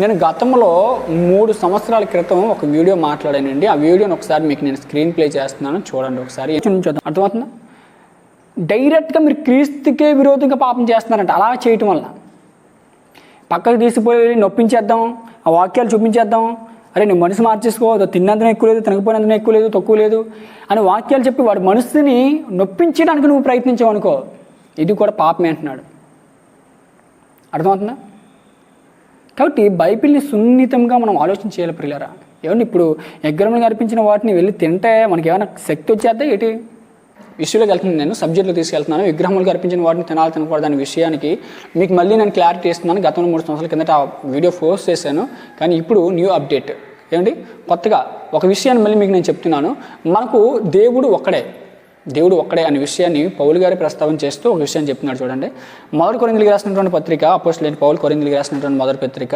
నేను గతంలో మూడు సంవత్సరాల క్రితం ఒక వీడియో మాట్లాడానండి. ఆ వీడియోని ఒకసారి మీకు నేను స్క్రీన్ ప్లే చేస్తున్నాను. చూడండి ఒకసారి. చూద్దాం అర్థమవుతుందా? డైరెక్ట్గా మీరు క్రీస్తుకే విరోధంగా పాపం చేస్తున్నారంట. అలా చేయటం వల్ల. పక్కకు తీసిపోయి నొప్పించేద్దాం ఆ వాక్యాలు చూపించేద్దాం. అరే నువ్వు మనసు మార్చేసుకో. తిన్నందున ఎక్కువ లేదు తినకపోయినందున ఎక్కువ లేదు తక్కువ లేదు అని వాక్యాలు చెప్పి వాడి మనసుని నొప్పించడానికి నువ్వు ప్రయత్నించావు అనుకో ఇది కూడా పాపమే అంటున్నాడు. అర్థమవుతుందా? కాబట్టి బైబిల్ని సున్నితంగా మనం ఆలోచన చేయాలి ప్రియులరా. ఏమన్నా ఇప్పుడు ఎగ్గరమని అర్పించిన వాటిని వెళ్ళి తింటే మనకి ఏమైనా శక్తి వచ్చేద్దా ఏంటి? విషయంలోకి వెళ్తున్నాను నేను సబ్జెక్టులో తీసుకెళ్తున్నాను. విగ్రహములకు అర్పించిన వాటిని తినాలి తినకూడదు అనే విషయానికి మీకు మళ్ళీ నేను క్లారిటీ ఇస్తున్నాను. గతంలో మూడు సంవత్సరాల కిందట ఆ వీడియో పోస్ట్ చేశాను. కానీ ఇప్పుడు న్యూ అప్డేట్ ఏమండి? కొత్తగా ఒక విషయాన్ని మళ్ళీ మీకు నేను చెప్తున్నాను. మనకు దేవుడు ఒక్కడే. దేవుడు ఒక్కడే అనే విషయాన్ని పౌలు గారి ప్రస్తావన చేస్తూ ఒక విషయం చెప్తున్నాడు చూడండి. మొదటి కొరిందులకి రాసినటువంటి పత్రిక అపోస్ట్ లేని పౌలు కొరిందులకి రాసినటువంటి మొదటి పత్రిక.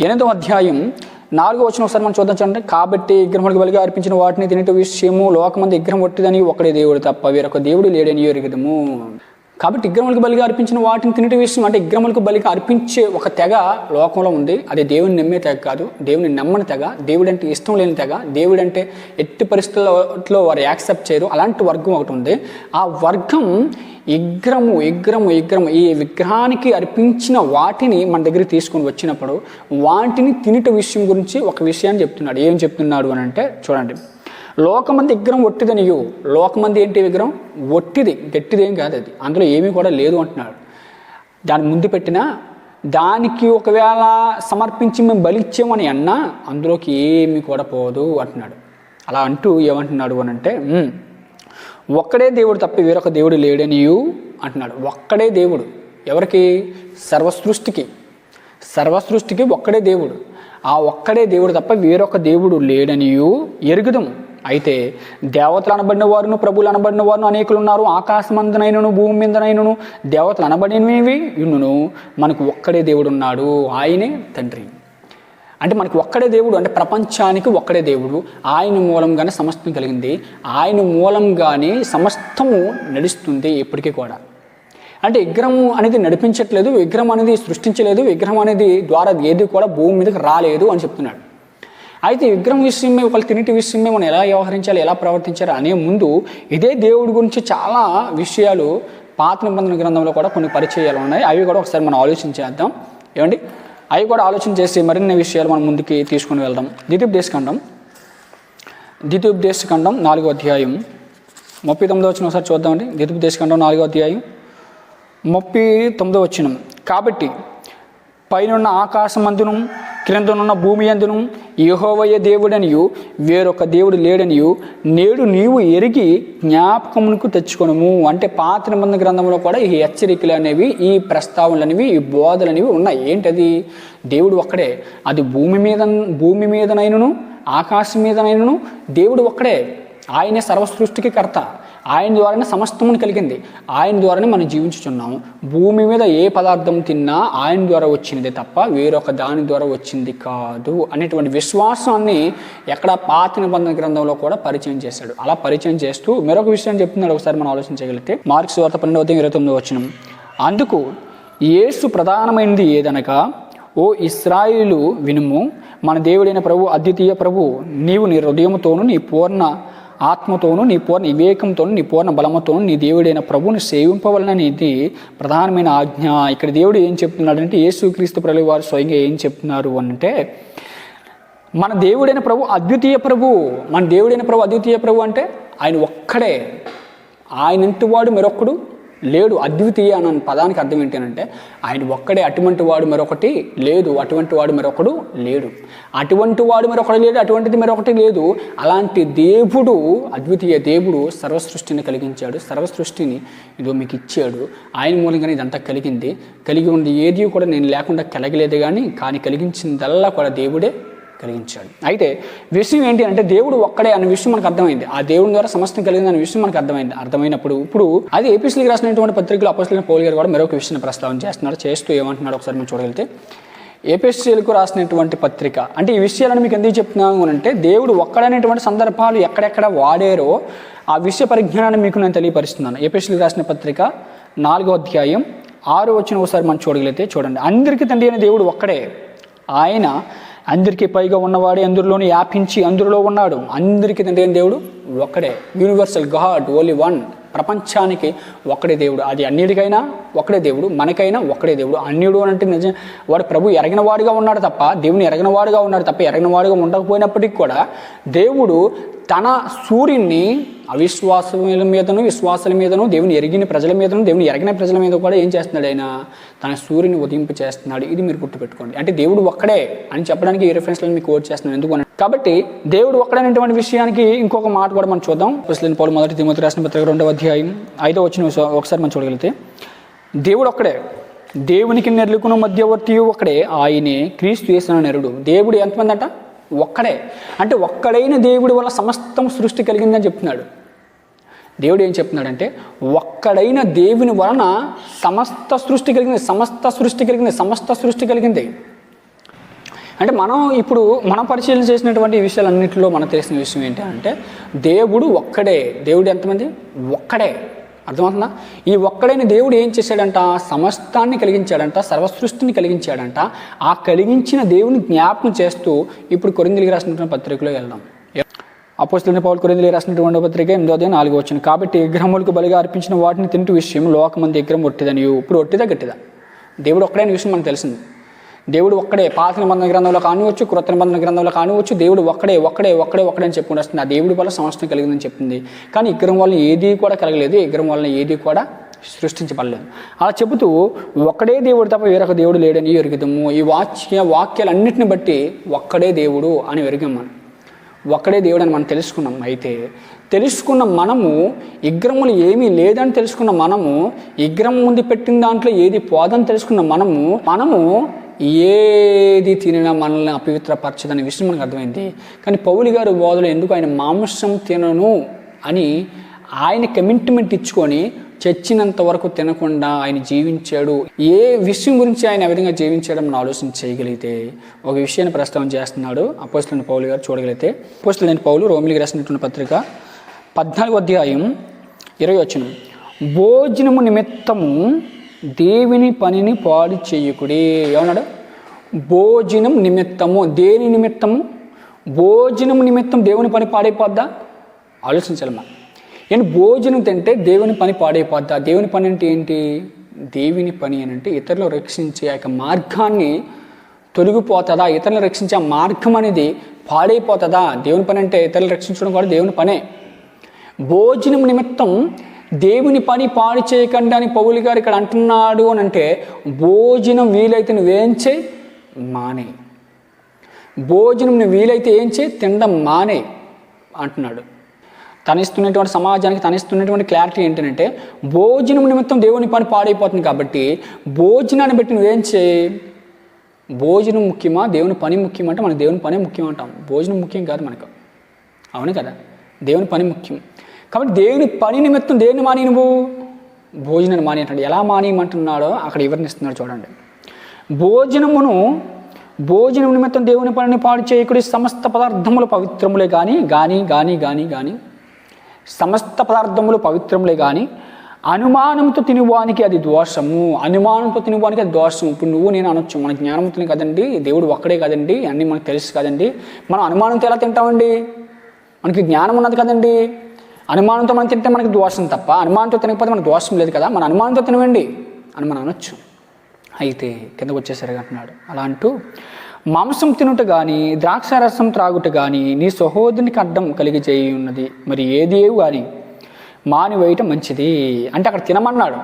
ఎనిమిదో అధ్యాయం నాలుగో వచ్చిన ఒకసారి మనం చూద్దాం చూడండి. కాబట్టి విగ్రహములకు బలిగా అర్పించిన వాటిని తినేట విషయము లోకమంది విగ్రహం ఒట్టిదని ఒకడే దేవుడు తప్ప వేరొక దేవుడు లేడని ఎరుగుదము. కాబట్టి విగ్రహములకు బలిగా అర్పించిన వాటిని తినేట విషయం అంటే విగ్రహములకు బలిగా అర్పించే ఒక తెగ లోకంలో ఉంది. అది దేవుని నమ్మే తెగ కాదు. దేవుని నమ్మని తెగ దేవుడు అంటే ఇష్టం లేని తెగ దేవుడు అంటే ఎట్టి పరిస్థితుల్లో వారు యాక్సెప్ట్ చేయరు. అలాంటి వర్గం ఒకటి ఉంది. ఆ వర్గం విగ్రహము విగ్రహము విగ్రహము ఈ విగ్రహానికి అర్పించిన వాటిని మన దగ్గర తీసుకొని వచ్చినప్పుడు వాటిని తినట విషయం గురించి ఒక విషయాన్ని చెప్తున్నాడు. ఏం చెప్తున్నాడు అని అంటే చూడండి. లోకమంది విగ్రహం ఒట్టిదనియు. లోకమంది ఏంటి విగ్రహం? ఒట్టిది. గట్టిదేం కాదు అది. అందులో ఏమీ కూడా లేదు అంటున్నాడు. దాని ముందు పెట్టిన దానికి ఒకవేళ సమర్పించి మేము బలిచ్చామని అన్నా అందులోకి ఏమీ కూడా పోదు అంటున్నాడు. అలా అంటూ ఏమంటున్నాడు అని అంటే ఒక్కడే దేవుడు తప్ప వేరొక దేవుడు లేడనియు అంటున్నాడు. ఒక్కడే దేవుడు. ఎవరికి? సర్వసృష్టికి. సర్వసృష్టికి ఒక్కడే దేవుడు. ఆ ఒక్కడే దేవుడు తప్ప వేరొక దేవుడు లేడనియు ఎరుగుదము. అయితే దేవతలు అనబడిన వారును ప్రభులు అనబడిన వారును అనేకులు ఉన్నారు ఆకాశమందనైనను భూమి మీదనైనను దేవతలు అనబడినవి ఇన్నును మనకు ఒక్కడే దేవుడు ఉన్నాడు ఆయనే తండ్రి. అంటే మనకి ఒక్కడే దేవుడు అంటే ప్రపంచానికి ఒక్కడే దేవుడు. ఆయన మూలంగానే సమస్తం కలిగింది. ఆయన మూలంగానే సమస్తము నడుస్తుంది ఇప్పటికీ కూడా. అంటే విగ్రహం అనేది నడిపించట్లేదు విగ్రహం అనేది సృష్టించలేదు విగ్రహం అనేది ద్వారా ఏది కూడా భూమి మీదకి రాలేదు అని చెప్తున్నాడు. అయితే విగ్రహం విషయమే ఒకళ్ళు తినిటి విషయమే మనం ఎలా వ్యవహరించాలి ఎలా ప్రవర్తించాలి అనే ముందు ఇదే దేవుడి గురించి చాలా విషయాలు పాత నిబంధన గ్రంథంలో కూడా కొన్ని పరిచయాలు ఉన్నాయి. అవి కూడా ఒకసారి మనం ఆలోచించేద్దాం ఏమండి? అవి కూడా ఆలోచన చేసి మరిన్ని విషయాలు మనం ముందుకి తీసుకుని వెళ్దాం. ద్వితీయోపదేశఖండం ద్వితీయోపదేశఖండం నాలుగో అధ్యాయం. ముప్పై తొమ్మిదో వచ్చిన ఒకసారి చూద్దామండి. ద్వితీయోపదేశఖండం నాలుగో అధ్యాయం. ముప్పై తొమ్మిదో వచ్చిన కాబట్టి పైనున్న ఆకాశమందును క్రిందనున్న భూమి ఎందును యహోవయ దేవుడనియు వేరొక దేవుడు లేడనియు నేడు నీవు ఎరిగి జ్ఞాపకమునకు తెచ్చుకొనుము. అంటే పాత నిబంధన గ్రంథంలో కూడా ఈ హెచ్చరికలు అనేవి ఈ ప్రస్తావనలు అనేవి ఈ బోధలు అనేవి ఉన్నాయి. ఏంటది? దేవుడు ఒక్కడే. అది భూమి మీద భూమి మీదనైనను ఆకాశం మీదనైనను దేవుడు ఒక్కడే. ఆయనే సర్వసృష్టికి కర్త. ఆయన ద్వారానే సమస్తమును కలిగింది. ఆయన ద్వారానే మనం జీవించుచున్నాము. భూమి మీద ఏ పదార్థం తిన్నా ఆయన ద్వారా వచ్చినదే తప్ప వేరొక దాని ద్వారా వచ్చింది కాదు అనేటువంటి విశ్వాసాన్ని ఎక్కడ పాత నిబంధన గ్రంథంలో కూడా పరిచయం చేశాడు. అలా పరిచయం చేస్తూ మరొక విషయం చెప్తున్నాడు ఒకసారి మనం ఆలోచించగలిగితే మార్క్స్ వార్త పన్నెండవ ఇరవై తొమ్మిది వచ్చిన అందుకు యేసు ప్రధానమైనది ఏదనగా ఓ ఇస్రాయిలు వినుము మన దేవుడైన ప్రభు అద్వితీయ ప్రభు నీవు నీ హృదయముతోను నీ పూర్ణ ఆత్మతోను నీ పూర్ణ వివేకంతోను నీ పూర్ణ బలముతోను నీ దేవుడైన ప్రభువుని సేవింపవలననేది ప్రధానమైన ఆజ్ఞ. ఇక్కడ దేవుడు ఏం చెప్తున్నాడంటే యేసుక్రీస్తు ప్రభు వారు స్వయంగా ఏం చెప్తున్నారు అంటే మన దేవుడైన ప్రభు అద్వితీయ ప్రభు. మన దేవుడైన ప్రభు అద్వితీయ ప్రభు అంటే ఆయన ఒక్కడే. ఆయనంటి వాడు మరొక్కడు. లేడు. అద్వితీయ అన్న పదానికి అర్థం ఏంటంటే ఆయన ఒక్కడే అటువంటి వాడు మరొకటి లేదు అటువంటి వాడు మరొకడు లేడు. అటువంటి వాడు మరొకటి లేడు అటువంటిది మరొకటి లేదు. అలాంటి దేవుడు అద్వితీయ దేవుడు సర్వసృష్టిని కలిగించాడు. సర్వసృష్టిని ఇదో మీకు ఇచ్చాడు. ఆయన మూలంగానే ఇదంతా కలిగింది. కలిగి ఉంది ఏది కూడా నేను లేకుండా కలగలేదు కానీ కానీ కలిగించిందల్లా కూడా దేవుడే కలిగించాడు. అయితే విషయం ఏంటి అంటే దేవుడు ఒక్కడే అనే విషయం మనకు అర్థమైంది. ఆ దేవుడి ద్వారా సమస్తం కలిగింది అనే విషయం మనకు అర్థమైంది. అర్థమైనప్పుడు ఇప్పుడు అది ఏపీసీకి రాసినటువంటి పత్రికలు అపోసలైన పోల్ గారు కూడా మరొక విషయాన్ని ప్రస్తావన చేస్తున్నారు. చేస్తూ ఏమంటున్నాడు ఒకసారి మనం చూడగలిగితే ఏపీఎస్సీలకు రాసినటువంటి పత్రిక అంటే ఈ విషయాలను మీకు ఎందుకు చెప్తున్నాను అంటే దేవుడు ఒక్కడనేటువంటి సందర్భాలు ఎక్కడెక్కడ వాడారో ఆ విషయ పరిజ్ఞానాన్ని మీకు నేను తెలియపరుస్తున్నాను. ఏపీఎస్సీలకు రాసిన పత్రిక నాలుగో అధ్యాయం ఆరు వచ్చిన ఒకసారి మనం చూడగలిగితే చూడండి. అందరికీ తండ్రి అయిన దేవుడు ఒక్కడే. ఆయన అందరికీ పైగా ఉన్నవాడే అందరిలోని వ్యాపించి అందులో ఉన్నాడు. అందరికీ తండ్రి దేవుడు ఒక్కడే. యూనివర్సల్ గాడ్ ఓన్లీ వన్ ప్రపంచానికి ఒక్కడే దేవుడు. అది అన్నిటికైనా ఒక్కడే దేవుడు. మనకైనా ఒక్కడే దేవుడు. అన్యుడు అని అంటే నిజం. వాడు ప్రభు ఎరగినవాడుగా ఉన్నాడు తప్ప దేవుని ఎరగినవాడుగా ఉన్నాడు తప్ప ఎరగినవాడుగా ఉండకపోయినప్పటికీ కూడా దేవుడు తన సూర్యుని అవిశ్వాసముల మీదను విశ్వాసాల మీదను దేవుని ఎరిగిన ప్రజల మీదను దేవుని ఎరగిన ప్రజల మీద కూడా ఏం చేస్తున్నాడు ఆయన? తన సూర్యుని ఉదయింపు చేస్తున్నాడు. ఇది మీరు గుర్తుపెట్టుకోండి. అంటే దేవుడు ఒక్కడే అని చెప్పడానికి ఈ రిఫరెన్స్లను మీకు కోట్ చేస్తున్నాను. ఎందుకు కాబట్టి దేవుడు ఒక్కడైనటువంటి విషయానికి ఇంకొక మాట కూడా మనం చూద్దాం. ముస్లిం పౌలు మొదటి తిమ్మతి రాసిన పత్రిక రెండవ అధ్యాయం ఐదో వచ్చిన ఒకసారి మనం చూడగలిగితే దేవుడు ఒక్కడే దేవునికి నెరుకున్న మధ్యవర్తి ఒక్కడే. ఆయనే క్రీస్తు చేసిన నెరుడు దేవుడు ఎంతమంది అంట? ఒక్కడే. అంటే ఒక్కడైన దేవుడి వల్ల సమస్తం సృష్టి కలిగిందని చెప్తున్నాడు. దేవుడు ఏం చెప్తున్నాడంటే ఒక్కడైన దేవుని వలన సమస్త సృష్టి కలిగింది సమస్త సృష్టి కలిగింది సమస్త సృష్టి కలిగింది. అంటే మనం ఇప్పుడు మనం పరిశీలన చేసినటువంటి విషయాలన్నింటిలో మనకు తెలిసిన విషయం ఏంటంటే దేవుడు ఒక్కడే. దేవుడు ఎంతమంది? ఒక్కడే. అర్థమవుతుందా? ఈ ఒక్కడైన దేవుడు ఏం చేశాడంట? సమస్తాన్ని కలిగించాడంట సర్వసృష్టిని కలిగించాడంట. ఆ కలిగించిన దేవుని జ్ఞాపకం చేస్తూ ఇప్పుడు కొరిందిలికి రాసినటువంటి పత్రికలో వెళ్దాం. అపోస్తులని పౌలు కొరిందులు రాసినటువంటి పత్రిక ఎనిమిదో నాలుగు వచ్చింది కాబట్టి విగ్రహములకు బలిగా అర్పించిన వాటిని తింటూ విషయం లోకమంది విగ్రహం ఒట్టిదని ఇప్పుడు ఒట్టిదా గట్టిదా? దేవుడు ఒక్కడైన విషయం మనకు తెలిసింది. దేవుడు ఒక్కడే పాత నిబంధన గ్రంథంలో కానివచ్చు కృత నిబంధన గ్రంథంలో కానివచ్చు దేవుడు ఒక్కడే ఒక్కడే ఒక్కడే ఒక్కడే అని చెప్పుకుంటూ వస్తుంది ఆ దేవుడి వల్ల సంవత్సరం కలిగిందని చెప్పింది. కానీ విగ్రహం వల్ల ఏది కూడా కలగలేదు విగ్రహం వల్ల ఏది కూడా సృష్టించబడలేదు. అలా చెబుతూ ఒక్కడే దేవుడు తప్ప వేరొక దేవుడు లేడని ఎరుగుదాము. ఈ వాక్య వాక్యాలన్నింటిని బట్టి ఒక్కడే దేవుడు అని ఎరిగాం మనం. ఒక్కడే దేవుడు అని మనం తెలుసుకున్నాం అయితే తెలుసుకున్న మనము విగ్రహములు ఏమీ లేదని తెలుసుకున్న మనము విగ్రహం ముందు పెట్టిన దాంట్లో ఏది పోదని తెలుసుకున్న మనము మనము ఏది తినినా మనల్ని అపవిత్రపరచదనే విషయం మనకు అర్థమైంది. కానీ పౌలి గారు బోధలు ఎందుకు ఆయన మాంసం తినను అని ఆయన కమిట్మెంట్ ఇచ్చుకొని చచ్చినంత వరకు తినకుండా ఆయన జీవించాడు. ఏ విషయం గురించి ఆయన ఏ విధంగా జీవించడం మనం ఆలోచన చేయగలిగితే ఒక విషయాన్ని ప్రస్తావన చేస్తున్నాడు అపోస్తులని పౌలు గారు చూడగలిగితే. అపోస్తులని పౌలు రోమిలికి రాసినటువంటి పత్రిక పద్నాలుగు అధ్యాయం ఇరవై వచ్చిన భోజనము నిమిత్తము దేవుని పనిని పాడు చేయకుడి. ఏమన్నాడు? భోజనం నిమిత్తము. దేని నిమిత్తము? భోజనం నిమిత్తం దేవుని పని పాడైపోద్దా? ఆలోచించాలి మనం ఏంటి? భోజనం తింటే దేవుని పని పాడైపోద్దా? దేవుని పని అంటే ఏంటి? దేవుని పని అని అంటే ఇతరులు రక్షించే ఆ యొక్క మార్గాన్ని తొలగిపోతుందా? ఇతరులను రక్షించే మార్గం అనేది పాడైపోతుందా? దేవుని పని అంటే ఇతరులు రక్షించడం కూడా దేవుని పనే. భోజనం నిమిత్తం దేవుని పని పాడు చేయకండి అని పౌలు గారు ఇక్కడ అంటున్నాడు అని అంటే భోజనం వీలైతే నువ్వేం చేయి? మానే. భోజనం నువ్వు వీలైతే ఏం చేయి? తినడం మానే అంటున్నాడు. తనిస్తున్నటువంటి సమాజానికి తనిస్తున్నటువంటి క్లారిటీ ఏంటంటే భోజనం నిమిత్తం దేవుని పని పాడైపోతుంది కాబట్టి భోజనాన్ని బట్టి నువ్వేం చేయి? భోజనం ముఖ్యమా? దేవుని పని ముఖ్యం అంటే మనకు దేవుని పనే ముఖ్యం అంటాం. భోజనం ముఖ్యం కాదు మనకు. అవును కదా? దేవుని పని ముఖ్యం. కాబట్టి దేవుని పని నిమిత్తం దేన్ని మాని నువ్వు భోజనాన్ని మాని అంటాడు ఎలా మానేయమంటున్నాడో అక్కడ వివరణిస్తున్నాడు చూడండి. భోజనమును భోజనం నిమిత్తం దేవుని పనిని పాడు చేయకుడి సమస్త పదార్థములు పవిత్రములే కానీ కానీ కానీ కానీ కానీ సమస్త పదార్థములు పవిత్రములే కానీ అనుమానంతో తినువానికి అది దోషము. అనుమానంతో తినువానికి అది దోషం ఇప్పుడు నువ్వు నేను అనొచ్చు. మన జ్ఞానవంతుని కదండి. దేవుడు ఒక్కడే కదండి. అన్నీ మనకు తెలుసు కదండి. మనం అనుమానంతో ఎలా తింటామండి? మనకి జ్ఞానం ఉన్నది కదండి. అనుమానంతో మనం తింటే మనకి దోషం తప్ప అనుమానంతో తినకపోతే మనకు దోషం లేదు కదా మన అనుమానంతో తినవండి అని మనం అనొచ్చు. అయితే కిందకు వచ్చేసరిగా అంటున్నాడు అలా అంటూ మాంసం తినుట కానీ ద్రాక్షారసం త్రాగుట కానీ నీ సహోదరునికి అడ్డం కలిగి చేయి ఉన్నది. మరి ఏదేవు కానీ మానివేయటం మంచిది. అంటే అక్కడ తినమన్నాడు.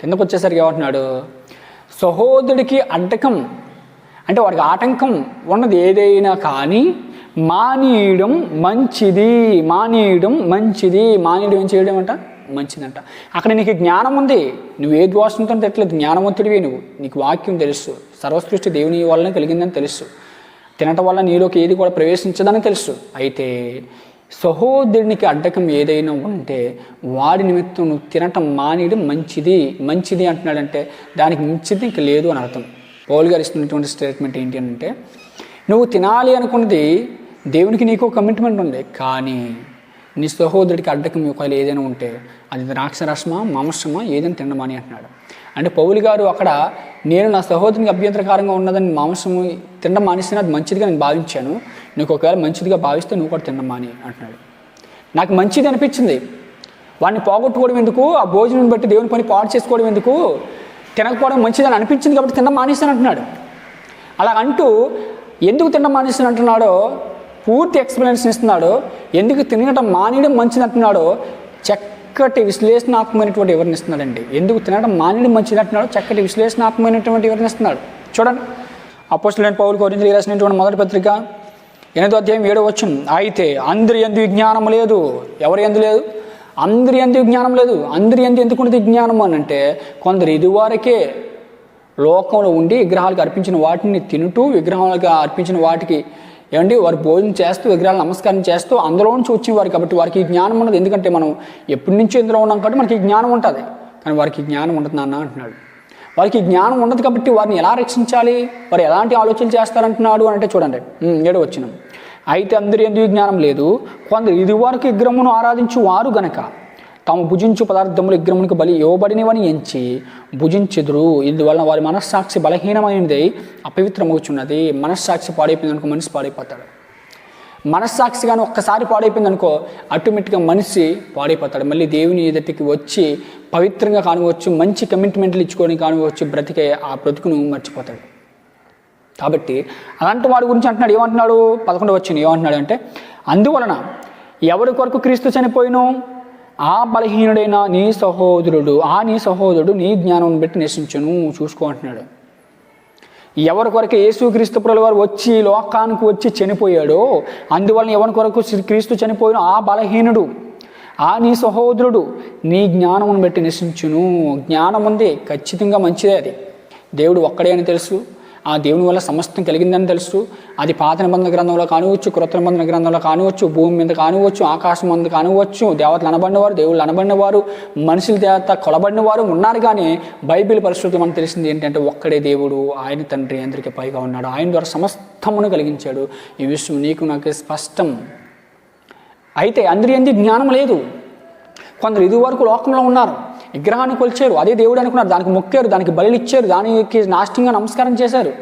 కిందకు వచ్చేసరికి ఏమంటున్నాడు? సహోదరుడికి అడ్డకం అంటే వాడికి ఆటంకం ఉన్నది ఏదైనా కానీ మానేయడం మంచిది మానేయడం మంచిది. మానేయడం ఏం చేయడం అంట? మంచిదంట. అక్కడ నీకు జ్ఞానం ఉంది. నువ్వు ఏ దోషంతో తెట్లేదు జ్ఞానవంతుడివి నువ్వు. నీకు వాక్యం తెలుసు. సర్వసృష్టి దేవుని వల్లనే కలిగిందని తెలుసు. తినటం వల్ల నీలోకి ఏది కూడా ప్రవేశించదని తెలుసు. అయితే సహోదరునికి అడ్డకం ఏదైనా ఉంటే వాడి నిమిత్తం నువ్వు తినటం మానేయడం మంచిది. మంచిది అంటున్నాడంటే దానికి మించిది ఇంక లేదు అని అర్థం. పౌల్ గారు ఇస్తున్నటువంటి స్టేట్మెంట్ ఏంటి అంటే నువ్వు తినాలి అనుకున్నది దేవునికి నీకు కమిట్మెంట్ ఉంది. కానీ నీ సహోదరుడికి అడ్డకం ఒకవేళ ఏదైనా ఉంటే అది ద్రాక్షరసమా మాంసమా ఏదైనా తినమని అంటున్నాడు. అంటే పౌలు గారు అక్కడ నేను నా సహోదరునికి అభ్యంతరకారంగా ఉన్నదని మాంసము తినడం మానేస్తే అది మంచిదిగా నేను భావించాను. నీకు ఒకవేళ మంచిదిగా భావిస్తే నువ్వు కూడా తినడం మాని అంటున్నాడు. నాకు మంచిది అనిపించింది. వాడిని పోగొట్టుకోవడం ఎందుకు? ఆ భోజనం బట్టి దేవుని పని పాడు చేసుకోవడం ఎందుకు? తినకపోవడం మంచిదని అనిపించింది కాబట్టి తినడం మానేస్తాను అంటున్నాడు. అలా అంటూ ఎందుకు తినడం మానేస్తాను అంటున్నాడో పూర్తి ఎక్స్ప్లెనేషన్ ఇస్తున్నాడు. ఎందుకు తినడం మానేయడం మంచిది అంటున్నాడో చక్కటి విశ్లేషణాత్మకమైనటువంటి వివరణ ఇస్తున్నాడండి. ఎందుకు తినడం మానేయడం మంచిది అంటున్నాడు చక్కటి విశ్లేషణాత్మకమైనటువంటి వివరణ ఇస్తున్నాడు. చూడండి. అపోస్తులైన పౌలు కోరించి రాసినటువంటి మొదటి పత్రిక ఎనిమిదో అధ్యాయం ఏడో వచ్చిన అయితే అందరి ఎందు విజ్ఞానం లేదు. ఎవరి ఎందు లేదు? అందరి ఎందు విజ్ఞానం లేదు. అందరి ఎందు ఎందుకు విజ్ఞానం అని అంటే కొందరు ఇదివరకే లోకంలో ఉండి విగ్రహాలకు అర్పించిన వాటిని తింటూ విగ్రహాలకు అర్పించిన వాటికి ఏమండి? వారు భోజనం చేస్తూ విగ్రహాలు నమస్కారం చేస్తూ అందులో నుంచి వచ్చేవారు కాబట్టి వారికి జ్ఞానం ఉండదు. ఎందుకంటే మనం ఎప్పటి నుంచో ఇందులో ఉన్నాం కాబట్టి మనకి జ్ఞానం ఉంటుంది. కానీ వారికి జ్ఞానం ఉండదు నాన్న అంటున్నాడు. వారికి జ్ఞానం ఉండదు కాబట్టి వారిని ఎలా రక్షించాలి? వారు ఎలాంటి ఆలోచనలు చేస్తారంటున్నాడు అంటే చూడండి. ఏడు వచ్చినాం వచ్చిన అయితే అందరి ఎందుకు జ్ఞానం లేదు? కొందరు ఇదివరకు విగ్రహమును ఆరాధించు వారు గనక. తాము భుజించు పదార్థములు విగ్రహమునికి బలి ఇవ్వబడినవని ఎంచి భుజించెదురు. ఇందువలన వారి మనస్సాక్షి బలహీనమైనది అపవిత్రమవుచున్నది. మనస్సాక్షి పాడైపోయింది అనుకో మనిషి పాడైపోతాడు. మనస్సాక్షి కానీ ఒక్కసారి పాడైపోయింది అనుకో ఆటోమేటిక్గా మనిషి పాడైపోతాడు. మళ్ళీ దేవుని ఎదుటికి వచ్చి పవిత్రంగా కానివచ్చు మంచి కమిట్మెంట్లు ఇచ్చుకొని కానివచ్చు బ్రతికే ఆ బ్రతుకును మర్చిపోతాడు. కాబట్టి అలాంటి వాడి గురించి అంటున్నాడు. ఏమంటున్నాడు? పదకొండు వచ్చింది ఏమంటున్నాడు అంటే అందువలన ఎవరి కొరకు క్రీస్తు చనిపోయినో ఆ బలహీనుడైన నీ సహోదరుడు ఆ నీ సహోదరుడు నీ జ్ఞానం బట్టి నశించును చూసుకో అంటున్నాడు. ఎవరి కొరకు యేసుక్రీస్తు ప్రభుల వారు వచ్చి లోకానికి వచ్చి చనిపోయాడో అందువలన ఎవరి కొరకు శ్రీ- క్రీస్తు చనిపోయిన ఆ బలహీనుడు ఆ నీ సహోదరుడు నీ జ్ఞానమును బట్టి నశించును. జ్ఞానం ఉంది ఖచ్చితంగా మంచిదే అది. దేవుడు ఒక్కడే అని తెలుసు. ఆ దేవుని వల్ల సమస్తం కలిగిందని తెలుసు. అది పాత నిబంధన గ్రంథంలో కానివచ్చు కృత నిబంధన గ్రంథంలో కానివచ్చు భూమి మీద కానివచ్చు ఆకాశం మీద కానివచ్చు దేవతలు అనబడినవారు దేవుళ్ళు అనబడినవారు మనుషుల దేవత కొలబడిన వారు ఉన్నారు కానీ బైబిల్ పరిస్థితులు మనకు తెలిసింది ఏంటంటే ఒక్కడే దేవుడు ఆయన తండ్రి అందరికీ పైగా ఉన్నాడు. ఆయన ద్వారా సమస్తమును కలిగించాడు. ఈ విషయం నీకు నాకు స్పష్టం. అయితే అందరి అంది జ్ఞానం లేదు. కొందరు ఇదివరకు లోకంలో ఉన్నారు. విగ్రహాన్ని కొలిచారు. అదే దేవుడు అనుకున్నారు. దానికి మొక్కారు దానికి బలిచ్చారు దానికి నాష్టంగా నమస్కారం చేశారు.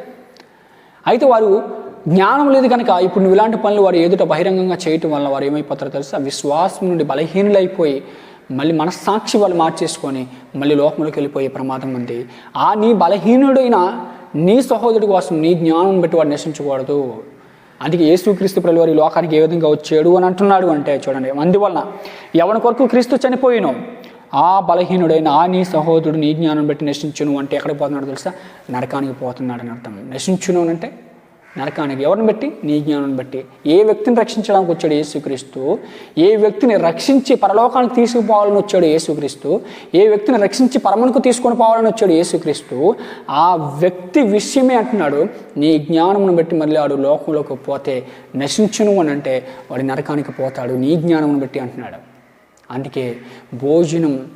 అయితే వారు జ్ఞానం లేదు కనుక ఇప్పుడు నువ్వు ఇలాంటి పనులు వారు ఎదుట బహిరంగంగా చేయటం వల్ల వారు ఏమైపోతారో తెలుసా? విశ్వాసం నుండి బలహీనులైపోయి మళ్ళీ మనస్సాక్షి వాళ్ళు మార్చేసుకొని మళ్ళీ లోకంలోకి వెళ్ళిపోయే ప్రమాదం ఉంది. ఆ నీ బలహీనుడైన నీ సహోదరుడి కోసం నీ జ్ఞానం బట్టి వాడు నశించకూడదు. అందుకే యేసుక్రీస్తు ప్రభులు వారి లోకానికి ఏ విధంగా వచ్చాడు అని అంటున్నాడు అంటే చూడండి. అందువలన ఎవరి కొరకు క్రీస్తు చనిపోయినో ఆ బలహీనుడైన ఆ నీ సహోదరుడు నీ జ్ఞానం బట్టి నశించును అంటే ఎక్కడికి పోతున్నాడు తెలుసా? నరకానికి పోతున్నాడు అని అర్థం. నశించును అంటే నరకానికి ఎవరిని బట్టి? నీ జ్ఞానం బట్టి. ఏ వ్యక్తిని రక్షించడానికి వచ్చాడు యేసుక్రీస్తు? ఏ వ్యక్తిని రక్షించి పరలోకానికి తీసుకుపోవాలని వచ్చాడు యేసుక్రీస్తు? ఏ వ్యక్తిని రక్షించి పరమనుకు తీసుకొని పోవాలని వచ్చాడు యేసుక్రీస్తు? ఆ వ్యక్తి విషయమే అంటున్నాడు. నీ జ్ఞానమును బట్టి మళ్ళీ వాడు లోకంలోకి పోతే నశించును అని అంటే వాడు నరకానికి పోతాడు. నీ జ్ఞానమును బట్టి అంటున్నాడు. అందుకే భోజనం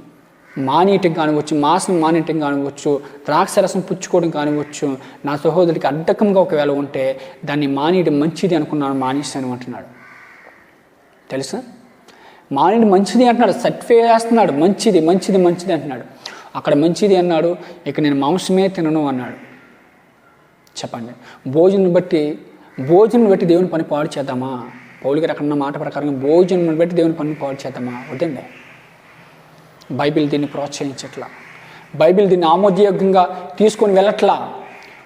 మానేయటం కానివచ్చు మాంసం మానేయటం కానివచ్చు ద్రాక్షరసం పుచ్చుకోవడం కానివచ్చు నా సహోదరికి అడ్డకంగా ఒకవేళ ఉంటే దాన్ని మానేయడం మంచిది అనుకున్నాను మానేశాను అంటున్నాడు. తెలుసా? మానేయడం మంచిది అంటున్నాడు సర్టిఫై చేస్తున్నాడు మంచిది మంచిది మంచిది అంటున్నాడు. అక్కడ మంచిది అన్నాడు ఇక నేను మాంసమే తినను అన్నాడు. చెప్పండి. భోజనం బట్టి భోజనం బట్టి దేవుని పని పాడు చేద్దామా? పౌలు గారు అక్కడ ఉన్న మాట ప్రకారం భోజనం బట్టి దేవుని పని పాడు చేద్దామా? వద్దండి. బైబిల్ దీన్ని ప్రోత్సహించట్లా. బైబిల్ దీన్ని ఆమోదయోగ్యంగా తీసుకొని వెళ్ళట్లా.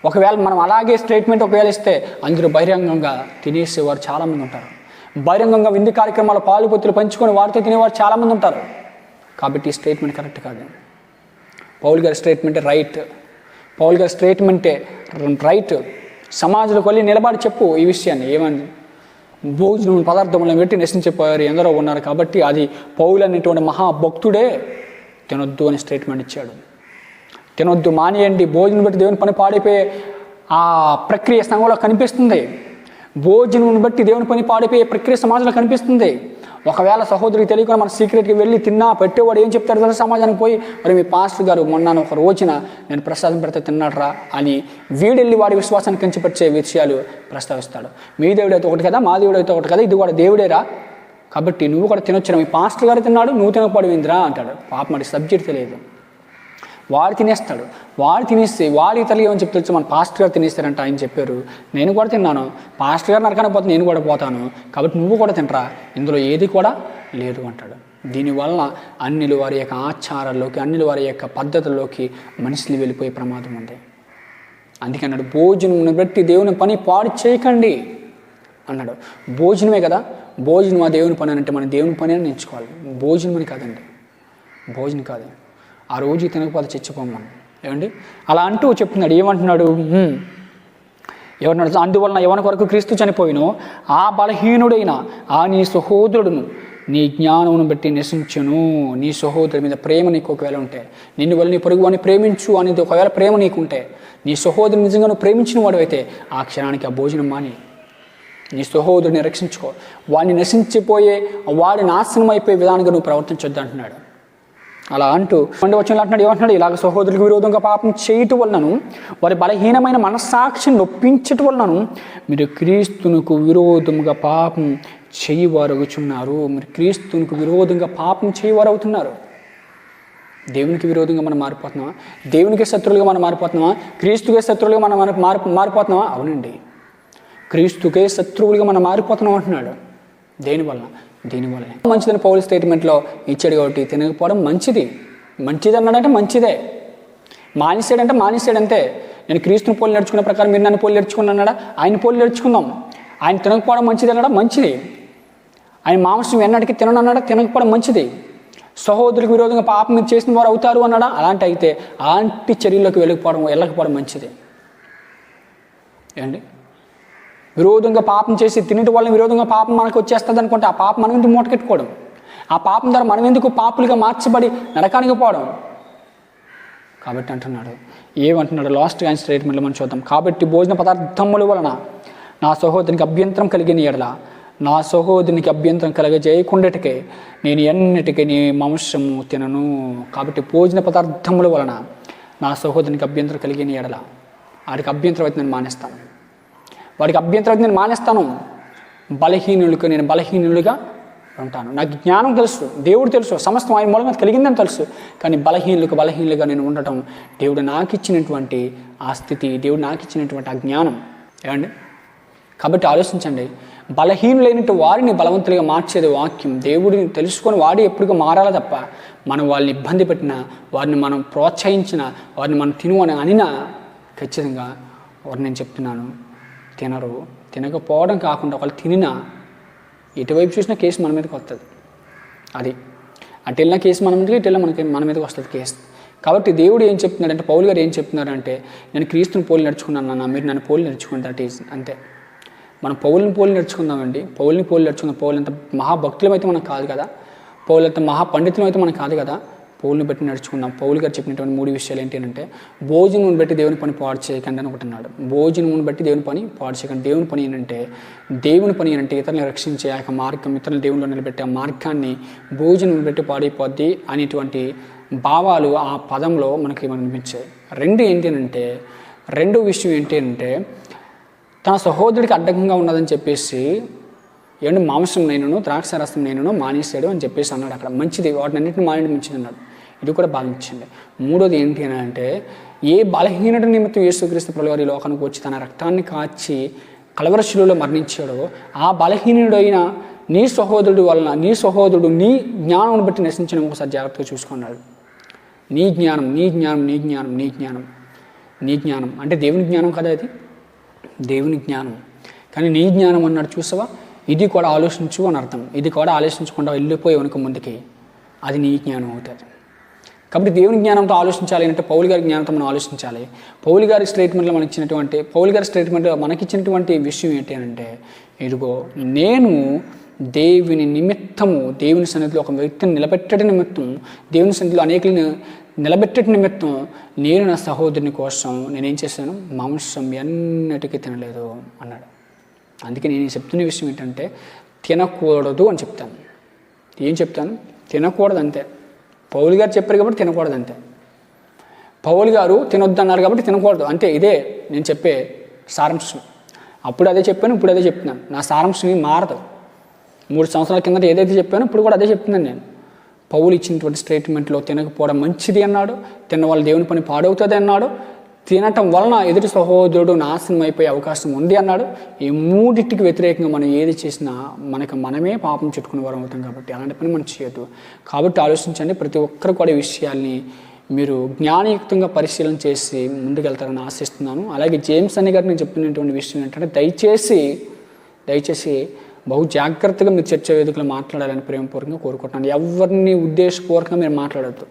ఒకవేళ మనం అలాగే స్టేట్మెంట్ ఒకవేళ ఇస్తే అందరూ బహిరంగంగా తినేసేవారు చాలామంది ఉంటారు. బహిరంగంగా విందు కార్యక్రమాల పాలుపొత్తులు పంచుకొని వారితో తినేవారు చాలామంది ఉంటారు. కాబట్టి ఈ స్టేట్మెంట్ కరెక్ట్ కాదు. పౌల్ గారి స్టేట్మెంటే రైట్. పౌల్ గారి స్టేట్మెంటే రైట్. సమాజంలోకి వెళ్ళి నిలబడి చెప్పు ఈ విషయాన్ని. ఏమని? భోజనం పదార్థములను పెట్టి నశించిపోయారు ఎందరో ఉన్నారు కాబట్టి అది పౌలు అనేటువంటి మహాభక్తుడే తినొద్దు అని స్టేట్మెంట్ ఇచ్చాడు. తినొద్దు మానేయండి భోజనం బట్టి దేవుని పని పాడిపోయే ఆ ప్రక్రియ సంఘంలో కనిపిస్తుంది. భోజనం బట్టి దేవుని పని పాడిపోయే ప్రక్రియ సమాజంలో కనిపిస్తుంది. ఒకవేళ సహోదరికి తెలియకుండా మన సీక్రెట్కి వెళ్ళి తిన్నా పెట్టేవాడు ఏం చెప్తాడు తెలుసు సమాజానికి పోయి? మరి మీ పాస్టర్ గారు మొన్న ఒక రోజున నేను ప్రసాదం పెడితే తిన్నాడరా అని వీడెళ్ళి వాడి విశ్వాసాన్ని కించపరిచే విషయాలు ప్రస్తావిస్తాడు. మీ దేవుడు అయితే ఒకటి కదా మా దేవుడు అయితే ఒకటి కదా ఇది కూడా దేవుడేరా? కాబట్టి నువ్వు కూడా తినొచ్చిన మీ పాస్టర్ గారు తిన్నాడు నువ్వు తినకపోవడం ఏందిరా? అంటాడు. పాప మరి సబ్జెక్ట్ తెలియదు. వాడు తినేస్తాడు. వాడు తినేస్తే వాడు ఇతరులు ఏమని చెప్తే మన పాస్టర్ గారు తినేస్తారంట ఆయన చెప్పారు. నేను కూడా తిన్నాను. పాస్టర్ గారు నరకన పోతే నేను కూడా పోతాను. కాబట్టి నువ్వు కూడా తింటరా ఇందులో ఏది కూడా లేదు అంటాడు. దీనివల్ల అన్నిలు వారి యొక్క ఆచారాల్లోకి అన్నిలు వారి యొక్క పద్ధతుల్లోకి మనుషులు వెళ్ళిపోయే ప్రమాదం ఉంది. అందుకే అన్నాడు భోజనం బట్టి దేవుని పని పాడు చేయకండి అన్నాడు. భోజనమే కదా? భోజనం ఆ దేవుని పని అని అంటే మన దేవుని పని అని ఎంచుకోవాలి. భోజనం అని కాదండి. భోజనం కాదు. ఆ రోజు తినకపోతే చచ్చిపోం మనం ఏమండి? అలా అంటూ చెప్తున్నాడు. ఏమంటున్నాడు? ఎవరినాడు అందువలన ఎవరి కొరకు క్రీస్తు చనిపోయినో ఆ బలహీనుడైన ఆ నీ సహోదరుడును నీ జ్ఞానమును బట్టి నశించును. నీ సహోదరుడి మీద ప్రేమ నీకు ఒకవేళ ఉంటే నిన్ను వల్ల నీ పొరుగు అని ప్రేమించు అనేది ఒకవేళ ప్రేమ నీకుంటే నీ సహోదరుని నిజంగా నువ్వు ప్రేమించిన వాడు అయితే ఆ క్షణానికి ఆ భోజనం మాని నీ సహోదరుని రక్షించుకో. వాడిని నశించిపోయే వాడి నాశనం అయిపోయే విధానంగా నువ్వు ప్రవర్తించొద్దు అంటున్నాడు. అలా అంటూ రెండు వచ్చిన అంటున్నాడు ఏమంటున్నాడు? ఇలాగ సహోదరులకు విరోధంగా పాపం చేయటం వలనను వారి బలహీనమైన మనస్సాక్షిని నొప్పించటం వలనను మీరు క్రీస్తునకు విరోధముగా పాపం చేయవారు అవుతున్నారు మీరు క్రీస్తునికి విరోధంగా పాపం చేయవారు అవుతున్నారు దేవునికి విరోధంగా మనం మారిపోతున్నామా? దేవునికి శత్రువులుగా మనం మారిపోతున్నామా? క్రీస్తుకే శత్రువులుగా మనం మన- మారి మారిపోతున్నామా? అవునండి. క్రీస్తుకే శత్రువులుగా మనం మారిపోతున్నాం అంటున్నాడు దేనివల్ల దీనివల్ల మంచిదని పౌల్ స్టేట్మెంట్లో ఇచ్చాడు కాబట్టి తినకపోవడం మంచిది. మంచిది అన్నాడంటే మంచిదే. మానేసాడంటే మానేసాడంతే నేను క్రీస్తుని పోలి నడుచుకున్న ప్రకారం మీరు నన్ను పోలి నడుచుకుని అన్నాడా? ఆయన పోలి నడుచుకుందాం. ఆయన తినకపోవడం మంచిది అన్నాడా? మంచిది. ఆయన మాంసం ఎన్నటికి తిననన్నాడా తినకపోవడం మంచిది. సహోదరులకు విరోధంగా పాపం మీరు చేసిన వారు అవుతారు అన్నాడా? అలాంటి అయితే అలాంటి చర్యల్లోకి వెళ్ళకపోవడం వెళ్ళకపోవడం మంచిది. ఏమండి విరోధంగా పాపం చేసి తినటి వల్ల విరోధంగా పాపం మనకు వచ్చేస్తుంది అనుకుంటే ఆ పాపం మనం ఎందుకు మూటకెట్టుకోవడం ఆ పాపం ద్వారా మనం ఎందుకు పాపులుగా మార్చబడి నరకానికి పోవడం? కాబట్టి అంటున్నాడు. ఏమంటున్నాడు? లాస్ట్ ఆయన స్టేట్మెంట్లో మనం చూద్దాం. కాబట్టి భోజన పదార్థముల వలన నా సహోదరునికి అభ్యంతరం కలిగిన ఎడల నా సహోదరునికి అభ్యంతరం కలగజేయకుండాటికే నేను ఎన్నిటికీ నీ మాంసము తినను. కాబట్టి భోజన పదార్థముల వలన నా సహోదరునికి అభ్యంతరం కలిగిన ఎడల వాడికి అభ్యంతరం అయితే నేను మానేస్తాను. వాడికి అభ్యంతరం నేను మానేస్తాను. బలహీనులకు నేను బలహీనులుగా ఉంటాను. నాకు జ్ఞానం తెలుసు దేవుడు తెలుసు సమస్తం ఆయన మూలంగా కలిగిందని తెలుసు. కానీ బలహీనులకు బలహీనులుగా నేను ఉండటం దేవుడు నాకు ఇచ్చినటువంటి ఆ స్థితి దేవుడు నాకు ఇచ్చినటువంటి ఆ జ్ఞానం. ఏమండి? కాబట్టి ఆలోచించండి. బలహీనులైనట్టు వారిని బలవంతులుగా మార్చేది వాక్యం. దేవుడిని తెలుసుకొని వాడు ఎప్పటికీ మారాలి తప్ప మనం వాళ్ళని ఇబ్బంది పెట్టినా వారిని మనం ప్రోత్సహించిన వారిని మనం తిను అని అనినా ఖచ్చితంగా వారు నేను చెప్తున్నాను. తినరు. తినకపోవడం కాకుండా ఒకళ్ళు తినినా ఎటువైపు చూసినా కేసు మన మీదకి వస్తుంది అది. అటు వెళ్ళిన కేసు మన మీదకి ఇటు వెళ్ళిన మనకి మన మీదకి వస్తుంది కేసు. కాబట్టి దేవుడు ఏం చెప్తున్నాడంటే పౌలు గారు ఏం చెప్తున్నారంటే నేను క్రీస్తుని పోలి నడుచుకున్నాను అన్న మీరు నన్ను పోలి నడుచుకుని దట్ ఈజ్ అంతే. మనం పౌల్ని పోలి నడుచుకుందామండి. పౌల్ని పోలి నడుచుకుందాం పౌలంత అంత మహాభక్తులం అయితే మనకు కాదు కదా. పౌలంత అంత మహాపండితులం అయితే మనకు కాదు కదా. పౌల్ని బట్టి నడుచుకుందాం. పౌలు గారు చెప్పినటువంటి మూడు విషయాలు ఏంటి అంటే భోజనం బట్టి దేవుని పని పాడు చేయకండి అని ఒకటి అన్నాడు. భోజనం బట్టి దేవుని పని పాడు చేయకండి. దేవుని పని ఏంటంటే దేవుని పని ఏంటంటే ఇతరులను రక్షించే ఆ యొక్క మార్గం ఇతరులు దేవునిలో నిలబెట్టే ఆ మార్గాన్ని భోజనం బట్టి పాడైపోద్ది అనేటువంటి భావాలు ఆ పదంలో మనకి అనిపించాయి రెండు ఏంటంటే రెండో విషయం ఏంటంటే తన సహోదరుడికి అడ్డంగా ఉన్నదని చెప్పేసి ఏమంటే మాంసం నేనును ద్రాక్ష రసం నేనును మానేశాడు అని చెప్పేసి అన్నాడు అక్కడ. మంచిది వాటిని అన్నింటిని మానేయడం మంచిది అన్నాడు. ఇది కూడా బాధించండి మూడోది ఏంటి అని అంటే ఏ బలహీనత నిమిత్తం యేసుక్రీస్తు ప్రభు లోకానికి వచ్చి తన రక్తాన్ని కాచి కలవరశిలో మరణించాడో ఆ బలహీనుడైన నీ సహోదరుడు వలన నీ సహోదరుడు నీ జ్ఞానం బట్టి నశించడం ఒకసారి జాగ్రత్తగా చూసుకున్నాడు నీ జ్ఞానం నీ జ్ఞానం నీ జ్ఞానం నీ జ్ఞానం నీ జ్ఞానం. అంటే దేవుని జ్ఞానం కదా అది దేవుని జ్ఞానం. కానీ నీ జ్ఞానం అన్నాడు చూసావా? ఇది కూడా ఆలోచించు అని అర్థం. ఇది కూడా ఆలోచించకుండా వెళ్ళిపోయి వెనుక ముందుకి. అది నీ జ్ఞానం అవుతుంది. కాబట్టి దేవుని జ్ఞానంతో ఆలోచించాలి అంటే పౌలు గారి జ్ఞానంతో మనం ఆలోచించాలి. పౌలు గారి స్టేట్మెంట్లో మనకి ఇచ్చినటువంటి పౌలు గారి స్టేట్మెంట్లో మనకి ఇచ్చినటువంటి విషయం ఏంటి అంటే ఇదిగో నేను దేవుని నిమిత్తము దేవుని సన్నిధిలో ఒక వ్యక్తిని నిలబెట్టడం నిమిత్తం దేవుని సన్నిధిలో అనేకులను నిలబెట్టడం నిమిత్తం నేను నా సహోదరుని కోసం నేనేం చేశాను? మాంసం ఎన్నటికీ తినలేదు అన్నాడు. అందుకే నేను చెప్తున్న విషయం ఏంటంటే తినకూడదు అని చెప్తాను. ఏం చెప్తాను? తినకూడదు అంతే. పౌలు గారు చెప్పారు కాబట్టి తినకూడదు అంతే. పౌలు గారు తినొద్దు అన్నారు కాబట్టి తినకూడదు. అంతే ఇదే నేను చెప్పే సారాంశం. అప్పుడు అదే చెప్పాను ఇప్పుడు అదే చెప్తున్నాను. నా సారాంశం ఏం మారదు. మూడు సంవత్సరాల కిందట ఏదైతే చెప్పానో ఇప్పుడు కూడా అదే చెప్తున్నాను నేను. పౌలు ఇచ్చినటువంటి స్టేట్మెంట్లో తినకపోవడం మంచిది అన్నాడు. తిన్న వాళ్ళ దేవుని పని పాడవుతుంది అన్నాడు. తినటం వలన ఎదుటి సహోదరుడు నాశనం అయిపోయే అవకాశం ఉంది అన్నాడు. ఈ మూడింటికి వ్యతిరేకంగా మనం ఏది చేసినా మనకు మనమే పాపం చుట్టుకునే వారం అవుతాం కాబట్టి అలాంటి పని మనం చేయొద్దు. కాబట్టి ఆలోచించండి. ప్రతి ఒక్కరు కూడా ఈ విషయాల్ని మీరు జ్ఞానయుక్తంగా పరిశీలన చేసి ముందుకెళ్తారని ఆశిస్తున్నాను. అలాగే జేమ్స్ అనే గారు నేను చెప్తున్నటువంటి విషయం ఏంటంటే దయచేసి దయచేసి బహు జాగ్రత్తగా మీరు చర్చ వేదికలు మాట్లాడాలని ప్రేమపూర్వకంగా కోరుకుంటున్నాను. ఎవరిని ఉద్దేశపూర్వకంగా మీరు మాట్లాడద్దు.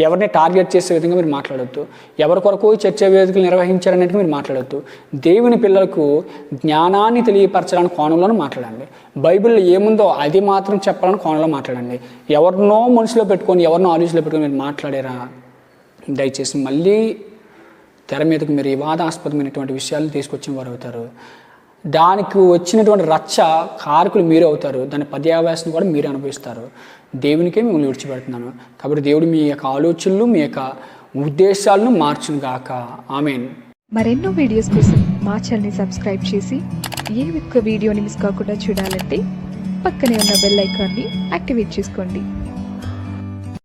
ఎవరిని టార్గెట్ చేసే విధంగా మీరు మాట్లాడొద్దు. ఎవరి కొరకు చర్చ వేదికలు నిర్వహించారనేది మీరు మాట్లాడొద్దు. దేవుని పిల్లలకు జ్ఞానాన్ని తెలియపరచాలని కోణంలో మాట్లాడండి. బైబిల్లో ఏముందో అది మాత్రం చెప్పాలని కోణంలో మాట్లాడండి. ఎవరినో మనసులో పెట్టుకొని ఎవరినో ఆలోచనలో పెట్టుకొని మీరు మాట్లాడారా? దయచేసి మళ్ళీ తెర మీదకు మీరు వివాదాస్పదమైనటువంటి విషయాలు తీసుకొచ్చిన వారు అవుతారు దానికి వచ్చినటువంటి రచ్చ కారకులు మీరు అవుతారు. దాని పర్యావేశం కూడా మీరు అనుభవిస్తారు. దేవునికే మిమ్మల్ని విడిచిపెడుతున్నాను. కాబట్టి దేవుడు మీ యొక్క ఆలోచనలు మీ యొక్క ఉద్దేశాలను మార్చును గాక. ఆమెన్. మరెన్నో వీడియోస్ కోసం మా ఛానల్ని సబ్స్క్రైబ్ చేసి ఏ ఒక్క వీడియోని మిస్ కాకుండా చూడాలంటే పక్కనే ఉన్న బెల్ ఐకాన్ని యాక్టివేట్ చేసుకోండి.